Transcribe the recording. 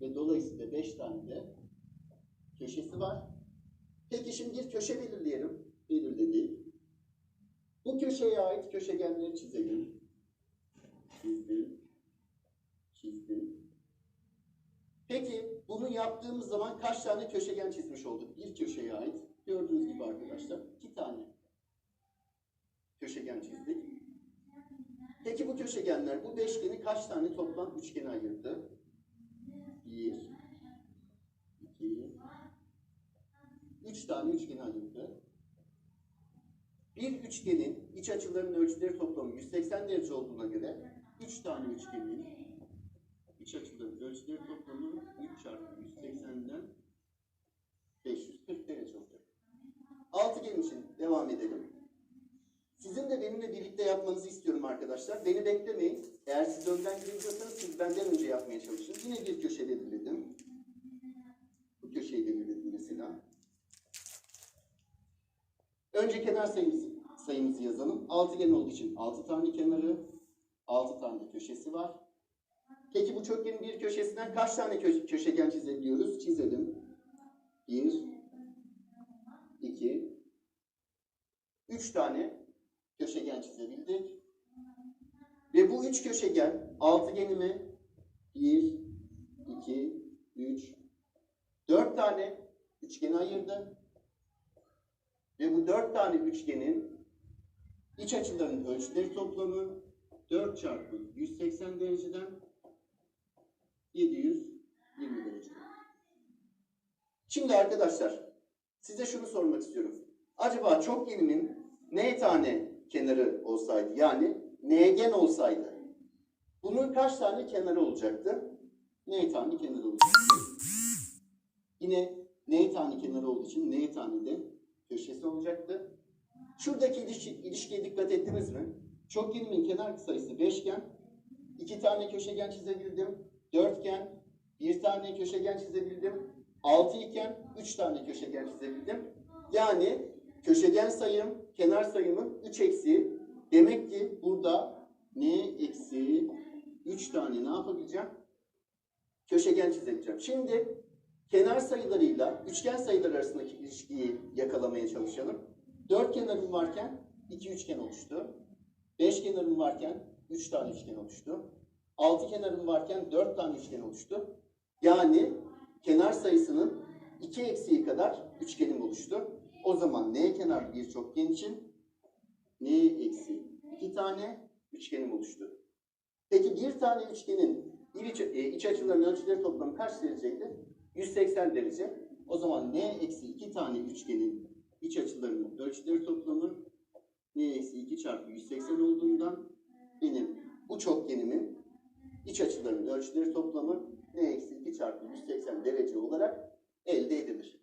ve dolayısıyla 5 tane de köşesi var. Peki şimdi bir köşe belirleyelim. Belirledik. Bu köşeye ait köşegenleri çizelim. Çizdim. Çizdim. Peki bunu yaptığımız zaman kaç tane köşegen çizmiş olduk? Bir köşeye ait. Gördüğünüz gibi arkadaşlar iki tane köşegen çizdik. Peki bu köşegenler bu beşgeni kaç tane toplam üçgene ayırdı? Bir, iki, üç tane üçgene ayırdı. Bir üçgenin iç açılarının ölçüleri toplamı 180 derece olduğuna göre üç tane üçgenin iç açılarının ölçüleri toplamı 3 çarpı 180'den 540 derece olacak. Altıgen için devam edelim. Benimle birlikte yapmanızı istiyorum arkadaşlar. Beni beklemeyin. Eğer siz önden girebiliyorsanız siz benden önce yapmaya çalışın. Yine bir köşe belirledim. Bu köşeyi belirledim mesela. Önce kenar sayımızı, sayımızı yazalım. Altıgen olduğu için 6 tane kenarı, 6 tane köşesi var. Peki bu çokgenin bir köşesinden kaç tane kö- köşegen çizebiliyoruz? Çizelim. 1, 2, 3 tane köşegen çizebildik. Ve bu üç köşegen altıgenime 1, 2, 3, 4 tane üçgeni ayırdı. Ve bu 4 tane üçgenin iç açılarının ölçüleri toplamı 4 çarpı 180 dereceden 720 derece. Şimdi arkadaşlar size şunu sormak istiyorum. Acaba çokgenimin n tane kenarı olsaydı yani n'gen olsaydı bunun kaç tane kenarı olacaktı? n tane kenarı olacaktı. Yine n tane kenarı olduğu için n tane de köşesi olacaktı. Şuradaki ilişki, ilişkiye dikkat ettiniz mi? Çokgenimin kenar sayısı 5 iken 2 tane köşegen çizebildim. 4 iken 1 tane köşegen çizebildim. 6 iken 3 tane köşegen çizebildim. Yani köşegen sayım, kenar sayımın 3 eksiği. Demek ki burada n eksi 3 tane ne yapabileceğim? Köşegen çizebileceğim. Şimdi kenar sayılarıyla üçgen sayılar arasındaki ilişkiyi yakalamaya çalışalım. 4 kenarım varken 2 üçgen oluştu. 5 kenarım varken 3 tane üçgen oluştu. 6 kenarım varken 4 tane üçgen oluştu. Yani kenar sayısının 2 eksiği kadar üçgenim oluştu. O zaman n kenar bir çokgen için n eksi 2 tane üçgenim oluştu. Peki bir tane üçgenin iç, e, iç açılarının ölçüleri toplamı kaç dereceydi? 180 derece. O zaman n eksi 2 tane üçgenin iç açılarının ölçüleri toplamı n eksi 2 çarpı 180 olduğundan benim bu çokgenimin iç açılarının ölçüleri toplamı n eksi 2 çarpı 180 derece olarak elde edilir.